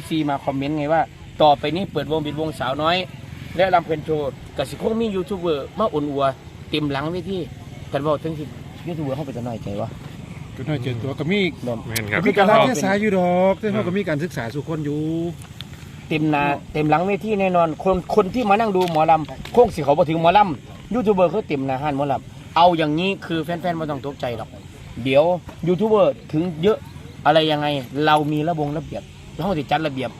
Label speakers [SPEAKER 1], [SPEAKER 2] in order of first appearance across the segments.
[SPEAKER 1] FC มาคอมเมนต์ไงว่า ต่อไปนี้เปิดวงบิดวงสาวน้อย และลำเพลินโชว์กับสิคงมียูทูบเบอร์มาอุ่นอัวเต็มหลังเวทีกันบอกถึงสิยูทูบเบอร์เขาไปจะน้อยใจวะ
[SPEAKER 2] ก็น้อยเจอตัวก็มี
[SPEAKER 1] แบบ
[SPEAKER 3] แม่นครับ
[SPEAKER 2] มีการรัฐศาสตร์อยู่ดอกแต่เขาก็มีการศึกษาสู่คนอยู่
[SPEAKER 1] เต็มหนาเต็มหลังเวทีแน่นอน คนคนที่มานั่งดูหมอลำโค้งสิเขาไปถึงหมอลำยูทูบเบอร์เขาเต็มหนาห้านหมอลำเอาอย่างนี้คือแฟนๆไม่ต้องตกใจหรอก เดี๋ยวยูทูบเบอร์ถึงเยอะอะไรยังไง เรามีระบงระเบียบ เราจะจัดระเบียบ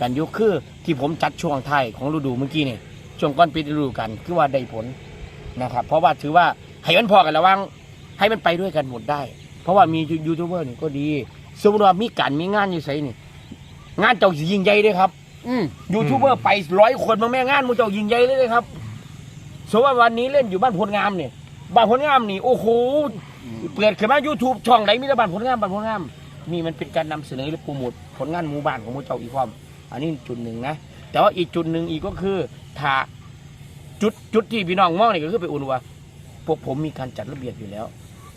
[SPEAKER 1] กันอยุคือที่ผมจัดช่วงท้ายของฤดูเมื่อกี้นี่ช่วงก้อนปิดฤดูกันคือว่าได้ผลนะครับ เพราะว่าถือว่าให้มันพอกันระหวังให้มันไปด้วยกันหมดได้ เพราะว่ามียูทูบเบอร์นี่ก็ดีสมมติว่ามีการมีงานอยู่ไสนี่ งานเจ้าสิยิ่งใหญ่เด้วยครับ
[SPEAKER 2] อืม
[SPEAKER 1] ยูทูบเบอร์ไปร้อยคนมาแม่งานมูเจ้ายิงใหญ่เลยนะครับสมมติว่าวันนี้เล่นอยู่บ้านพลงามเนี่ยบ้านพลงามนี่โอ้โหเปิดขึ้นมา YouTube ช่องไหนมีแต่บ้านพลงามบ้านพลงาม นี่มันเป็นการนำเสนอหรือโปรโมทผลงานหมู่บ้านของมูเจ้าอีกความอันนี้จุดหนึ่งนะ แต่ว่าอีกจุดหนึ่งอีกก็คือถ้าจุดจุดที่พี่น้องมองนี่ก็คือไปอุ่นว่า พวกผมมีการจัดระเบียบอยู่แล้ว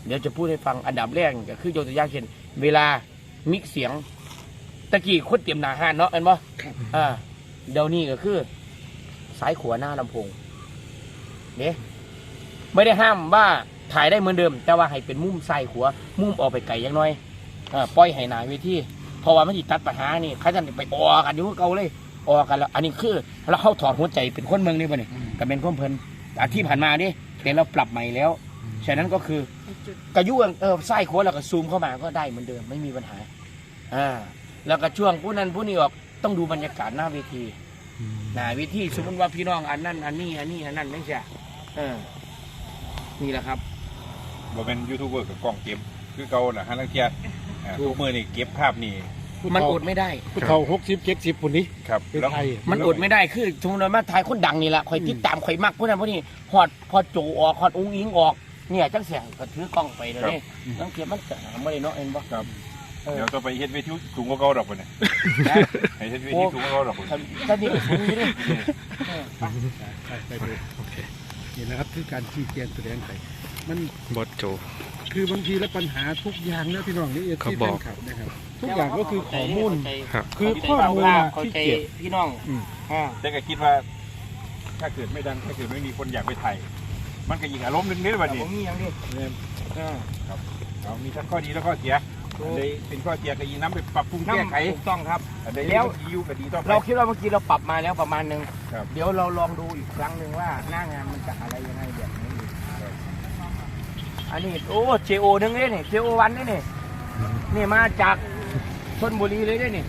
[SPEAKER 1] เดี๋ยวจะพูดให้ฟังอันดับแรกก็คือยกตัวอย่างเช่น เวลามิกเสียงตะกี้คนเตรียมหนาหานเนาะเห็นปะอ่าเดี๋ยวนี้ก็คือซ้ายขวาหน้าลำโพงเนี่ยไม่ได้ห้ามว่าถ่ายได้เหมือนเดิม แต่ว่าให้เป็นมุมซ้ายขวามุมออกไปไกลอยังน้อย อ่าปล่อยให้หนาเวทีเพราะว่ามันติตัดปัญหานี่เขาจะไปออกกันอยู่คือเก่าเลยออกกันแล้ว อันนี้คือเราเข้าถอดหัวใจเป็นคนเมืองนี่ป่ะเนี่ยก็เป็นคนเพลินแต่ที่ผ่านมานี่เป็นเราปรับใหม่แล้วฉะนั้นก็คือกระยุ่งเออซ้ายขวาแล้วก็ซูมเข้ามาก็ได้เหมือนเดิมไม่มีปัญหาอ่าแล้วก็ช่วงผู้นั้นผู้นี้ออกต้องดูบรรยากาศหน้าเวทีหน้าเวทีสมมติว่าพี่น้องอันนั้นอันนี้อันนี้อันนั้นไม่ใช่เออนี่แหละครับ
[SPEAKER 4] บ่เป็นยูทูบเบอร์กับกล้องเก็บคือเก่าน่ะฮะลังเทีย อ่าทุกมือนี่เก็บภาพนี่
[SPEAKER 1] มันอดไม่ได้
[SPEAKER 2] ผู้เฒ่าหกสิบเจ็ดสิบคนนี้
[SPEAKER 4] ครับ
[SPEAKER 2] เป็น
[SPEAKER 4] แล้ว
[SPEAKER 2] ไทย
[SPEAKER 1] มันอดไม่ได้คือสมมติว่ามาถ่ายคนดังนี่แหละคอยติดตามคอยมักผู้นั้นผู้นี้ฮอดพอโจออกฮอดอุ้งอิงออก เนี่ยจังเสียงก็ถือกล้องไปเลยนี่ต้องเทียบมันจะหาไม่ได้เนาะเอ็นบ่
[SPEAKER 4] ครับ
[SPEAKER 1] เออ
[SPEAKER 4] เดี๋ยวต่อไปเฮ็ดเวทีสูงกว่าเก่าดอกพุ่นน่ะ
[SPEAKER 1] นะ
[SPEAKER 4] ให้เฮ็ดเวทีสูงกว่าเก่าดอกพุ่น
[SPEAKER 1] ถ้านี่ก็สูงอยู่ดิเออไป
[SPEAKER 2] ไปไปดู โอเคนี่นะครับคือการชี้แจงแสดงไปมัน
[SPEAKER 3] บอสโจ
[SPEAKER 2] คือบางทีแล้วปัญหาทุกอย่างนะพี่น้องนี่เอฟ
[SPEAKER 3] เขา
[SPEAKER 2] ซี
[SPEAKER 3] บ
[SPEAKER 2] แฟ
[SPEAKER 3] อก
[SPEAKER 2] นคลับนะครับทุกอย่างก็คือข้อมูล
[SPEAKER 3] ครับ
[SPEAKER 2] คือข้อมูล
[SPEAKER 1] เข้า
[SPEAKER 2] ที่
[SPEAKER 1] ใจ
[SPEAKER 2] เก็บ
[SPEAKER 1] พี่น้อง
[SPEAKER 2] อืม
[SPEAKER 1] อ่า
[SPEAKER 4] แต่ก็คิดว่า ถ้าเกิดไม่ดังถ้าเกิดไม่มีคนอยากไปถ่ายมันก็อีกอารมณ์หนึงนี่บัดนี้
[SPEAKER 1] ผมมีอย่างนี้
[SPEAKER 4] เนี่ย
[SPEAKER 1] อ่า
[SPEAKER 4] เอามีทั้งข้อดีและข้อเสีย อันใดเป็นข้อเสียก็ยีน้ำไปปรับปรุงแก้ไข
[SPEAKER 1] ถูกต้องครับ
[SPEAKER 4] อันใด
[SPEAKER 1] แล้ว
[SPEAKER 4] ดีอยู่ก็ดีต่อไป
[SPEAKER 1] เราคิดว่าเมื่อกี้เราปรับมาแล้วประมาณหนึ่ง
[SPEAKER 4] ครับ
[SPEAKER 1] เดี๋ยวเราลองดูอีกครั้งหนึ่งว่าหน้างานมันจะอะไรยังไงแบบไหนอีกอันนี้โอ้เจโอนึงเลยนี่เจโอวันนี่นี่นี่มาจากชนบุรีเลยเนี่ยนี่